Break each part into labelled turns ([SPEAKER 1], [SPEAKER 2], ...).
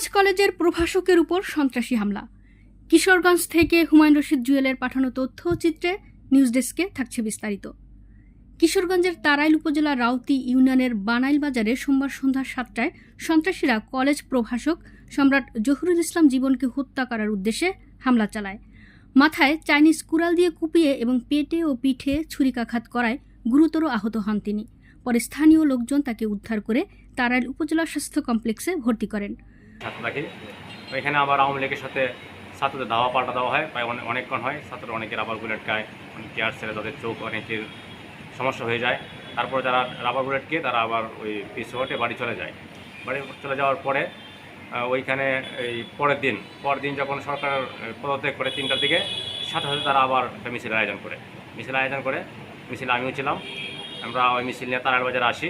[SPEAKER 1] করিমগঞ্জ কলেজের প্রভাষকের উপর সন্ত্রাসী হামলা। কিশোরগঞ্জ থেকে হুমায়ুন রশিদ জুয়েলের পাঠানো তথ্য চিত্রে নিউজ ডেস্কে থাকছে বিস্তারিত। কিশোরগঞ্জের তারাইল উপজেলার রাউতি ইউনিয়নের বানাইল বাজারে সোমবার সন্ধ্যা সাতটায় সন্ত্রাসীরা কলেজ প্রভাষক সম্রাট জহুরুল ইসলাম জীবনকে হত্যা করার উদ্দেশ্যে হামলা চালায়। মাথায় চাইনিজ কুড়াল দিয়ে কুপিয়ে এবং পেটে ও পিঠে ছুরিকাঘাত করায় গুরুতর আহত হন তিনি। পরে স্থানীয় লোকজন তাকে উদ্ধার করে তারাইল উপজেলা স্বাস্থ্য কমপ্লেক্সে ভর্তি করেন।
[SPEAKER 2] ছাত্র তো এখানে আবার আওয়ামী লীগের সাথে ছাত্রদের দাওয়া পাল্টা দেওয়া হয়, প্রায় অনেক অনেকক্ষণ হয়। ছাত্ররা অনেকে রাবার বুলেট খায়, অনেক কেয়ার ছেড়ে তাদের চোখ, অনেকের সমস্যা হয়ে যায়। তারপরে যারা রাবার বুলেট খেয়ে তারা আবার ওই পিছু হটে বাড়ি চলে যায়। বাড়ি চলে যাওয়ার পরে ওইখানে এই পরের দিন পরের দিন যখন সরকার পদত্যাগ করে তিনটার দিকে, সাথে সাথে তারা আবার একটা মিছিল আয়োজন করে। মিছিল আয়োজন করে, মিছিল আমিও ছিলাম। আমরা ওই মিছিল নিয়ে তারার বাজারে আসি।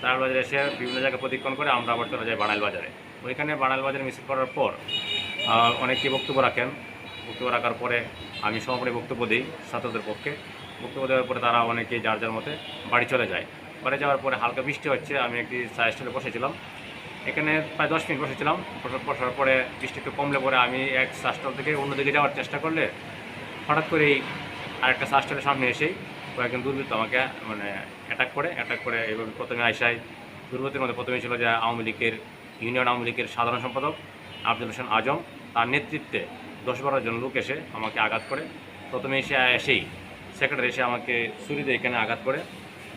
[SPEAKER 2] তারার বাজারে এসে বিভিন্ন জায়গায় প্রতিক্ষণ করে আমরা আবার চলে যাই বানাইল বাজারে। ওইখানে বানাইল বাজারে মিছিল করার পর অনেকে বক্তব্য রাখেন। বক্তব্য রাখার পরে আমি সমাপনী বক্তব্য দিই ছাত্রদের পক্ষে। বক্তব্য দেওয়ার পরে তারা অনেকে যার যার মতে বাড়ি চলে যায়। বাড়ি যাওয়ার পরে হালকা বৃষ্টি হচ্ছে, আমি একটি চা স্টলে বসেছিলাম। এখানে প্রায় দশ মিনিট বসেছিলাম। বসার পরে বৃষ্টি একটু কমলে পরে আমি এক চা স্টল থেকে অন্যদিকে যাওয়ার চেষ্টা করলে হঠাৎ করেই আরেকটা চা স্টলের সামনে এসেই কয়েকজন দুর্বৃত্ত আমাকে মানে অ্যাটাক করে। অ্যাটাক করে এবং প্রথমে আইসায়। দুর্বৃত্তের মধ্যে প্রথমে ছিল যে আওয়ামী লীগের ইউনিয়ন আওয়ামী লীগের সাধারণ সম্পাদক আফজল হোসেন আজম তার নেতৃত্বে দশ বারো জন লোক এসে আমাকে আঘাত করে। প্রথমে এসে, এসেই সেক্রেটারি এসে আমাকে ছুরিতে এখানে আঘাত করে।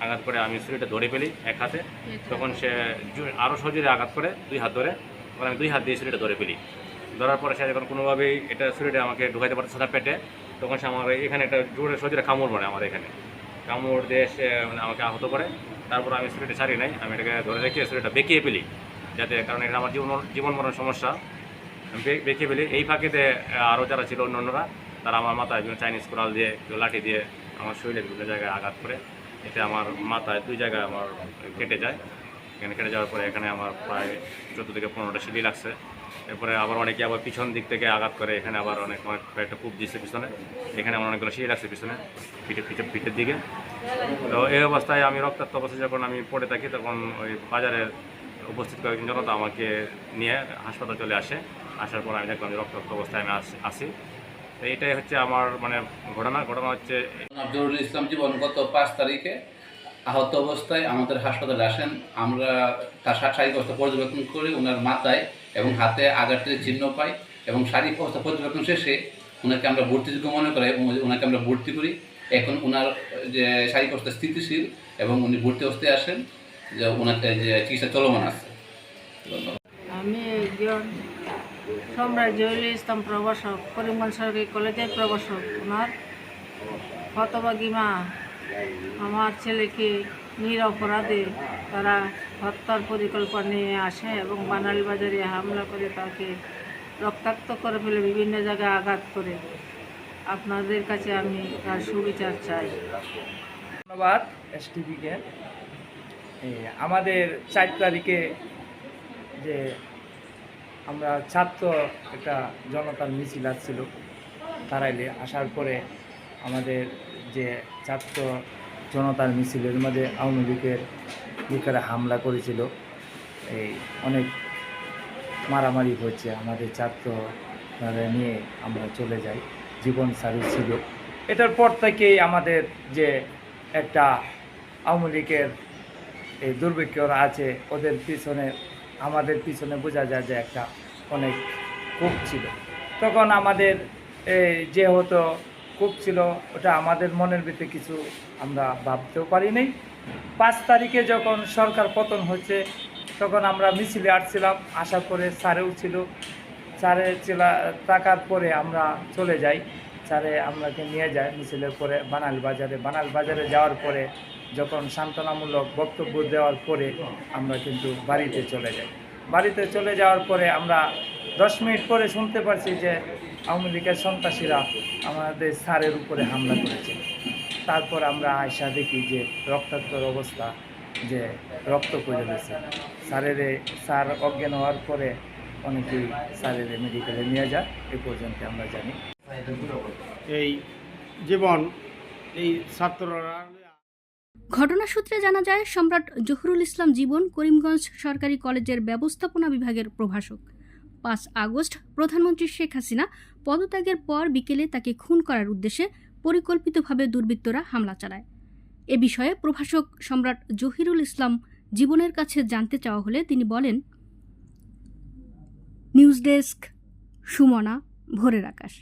[SPEAKER 2] আঘাত করে আমি ছুরিটা ধরে ফেলি এক হাতে। তখন সে আরও সহজে আঘাত করে দুই হাত ধরে। তখন আমি দুই হাত দিয়ে ছুরিটা ধরে ফেলি। ধরার পরে সে যখন কোনোভাবেই এটা ছুরিটা আমাকে ঢুকাইতে পারছে না পেটে, তখন সে আমার এখানে একটা জোরে সহজে কামড় মারে আমার এখানে। কামড় দিয়ে সে মানে আমাকে আহত করে। তারপর আমি ছুরিটা ছাড়ি নাই। আমি এটাকে ধরে রেখে ছুরিটা বেঁকিয়ে ফেলি। যাতে কারণ এটা আমার জীবন জীবন মরণ সমস্যা। আমি বেঁকে ফেলি। এই ফাঁকেতে আরও যারা ছিল অন্য অন্যরা তারা আমার মাথায় চাইনিজ কোরাল দিয়ে লাঠি দিয়ে আমার শরীরে বিভিন্ন জায়গায় আঘাত করে। এতে আমার মাথায় দুই জায়গায় আমার কেটে যায়। এখানে কেটে যাওয়ার পরে এখানে আমার প্রায় চোদ্দ থেকে পনেরোটা সিঁড়ি লাগছে। এরপরে আবার অনেকে আবার পিছন দিক থেকে আঘাত করে। এখানে আবার অনেক অনেক কয়েকটা কূপ দিচ্ছে পিছনে। এখানে আমার অনেকগুলো সিঁড়ি লাগছে পিছনে, পিঠে পিঠে পিঠের দিকে। তো এই অবস্থায় আমি রক্তাক্ত অবস্থায় যখন আমি পড়ে থাকি, তখন ওই বাজারের উপস্থিত কয়েকজন জনতা আমাকে নিয়ে হাসপাতাল চলে আসে। আসার পর আমি দেখলাম যে রক্তাক্ত অবস্থায় আমি আসি এটাই হচ্ছে আমার মানে ঘটনা। ঘটনা হচ্ছে
[SPEAKER 3] জরুল ইসলাম জীবন গত পাঁচ তারিখে আহত অবস্থায় আমাদের হাসপাতালে আসেন। আমরা তার শারীরিক অবস্থা পর্যবেক্ষণ করি ওনার মাথায় এবং হাতে আঘাতের চিহ্ন পাই এবং শারীরিক অবস্থা পর্যবেক্ষণ শেষে ওনাকে আমরা ভর্তিযোগ্য মনে করে এবং ওনাকে আমরা ভর্তি করি। এখন ওনার যে শারীরিক অবস্থা স্থিতিশীল এবং উনি ভর্তি অবস্থায় আসেন। যে ওনাকে যে চিকিৎসা চলমান আছে।
[SPEAKER 4] আমি একজন সম্রাট জহুরুল ইসলাম প্রভাষক করিমগঞ্জ সরকারি কলেজের প্রভাষক। ওনার হতবাগী মা আমার ছেলেকে নিরপরাধে তারা হত্যার পরিকল্পনা নিয়ে আসে এবং বানালি বাজারে হামলা করে তাকে রক্তাক্ত করে ফেলে বিভিন্ন জায়গায় আঘাত করে। আপনাদের কাছে আমি তার সুবিচার চাই।
[SPEAKER 5] ধন্যবাদ এসটিভিকে। আমাদের চার তারিখে যে আমরা ছাত্র একটা জনতার মিছিল আসছিল তারাইলে, আসার পরে আমাদের যে ছাত্র জনতার মিছিলের মধ্যে আওয়ামী লীগের লোকেরা হামলা করেছিল। এই অনেক মারামারি হচ্ছে আমাদের ছাত্র নিয়ে আমরা চলে যাই। জীবন সারি ছিল। এটার পর থেকেই আমাদের যে একটা আওয়ামী লীগের এই দুর্ভিক্ষরা আছে, ওদের পিছনে, আমাদের পিছনে বোঝা যায় যে একটা অনেক কূপ ছিল। তখন আমাদের এই যে হতো কূপ ছিল, ওটা আমাদের মনের ভিতরে কিছু আমরা ভাবতেও পারিনি পাঁচ তারিখে যখন সরকার পতন হচ্ছে তখন আমরা মিছিলে আসছিলাম আশা করে স্যারেও ছিল। স্যারে চিলা টাকার পরে আমরা চলে যাই। স্যারে আমাকে নিয়ে যায় মিছিলের পরে বানাল বাজারে বানাল বাজারে যাওয়ার পরে যখন সান্ত্বনামূলক বক্তব্য দেওয়ার পরে আমরা কিন্তু বাড়িতে চলে যাই। বাড়িতে চলে যাওয়ার পরে আমরা দশ মিনিট পরে শুনতে পারছি যে আওয়ামী লীগের সন্ত্রাসীরা আমাদের স্যারের উপরে হামলা করেছে। তারপর আমরা আয়সা দেখি যে রক্তাক্তর অবস্থা, যে রক্ত পড়ে গেছে। স্যারের, স্যার অজ্ঞান হওয়ার পরে অনেকেই স্যারের মেডিকেলে নিয়ে যায় এ পর্যন্ত আমরা জানি।
[SPEAKER 6] এই জীবন, এই ছাত্ররা
[SPEAKER 1] ঘটনা সূত্রে জানা যায়, সম্রাট জহুরুল ইসলাম জীবন করিমগঞ্জ সরকারি কলেজের ব্যবস্থাপনা বিভাগের প্রভাষক। পাঁচ আগস্ট, প্রধানমন্ত্রী শেখ হাসিনা পদত্যাগের পর বিকেলে তাকে খুন করার উদ্দেশ্যে পরিকল্পিতভাবে দুর্বৃত্তরা হামলা চালায়। এ বিষয়ে প্রভাষক সম্রাট জহিরুল ইসলাম জীবনের কাছে জানতে চাওয়া হলে তিনি বলেন, নিউজ ডেস্ক, সুমনা, ভোরের আকাশ।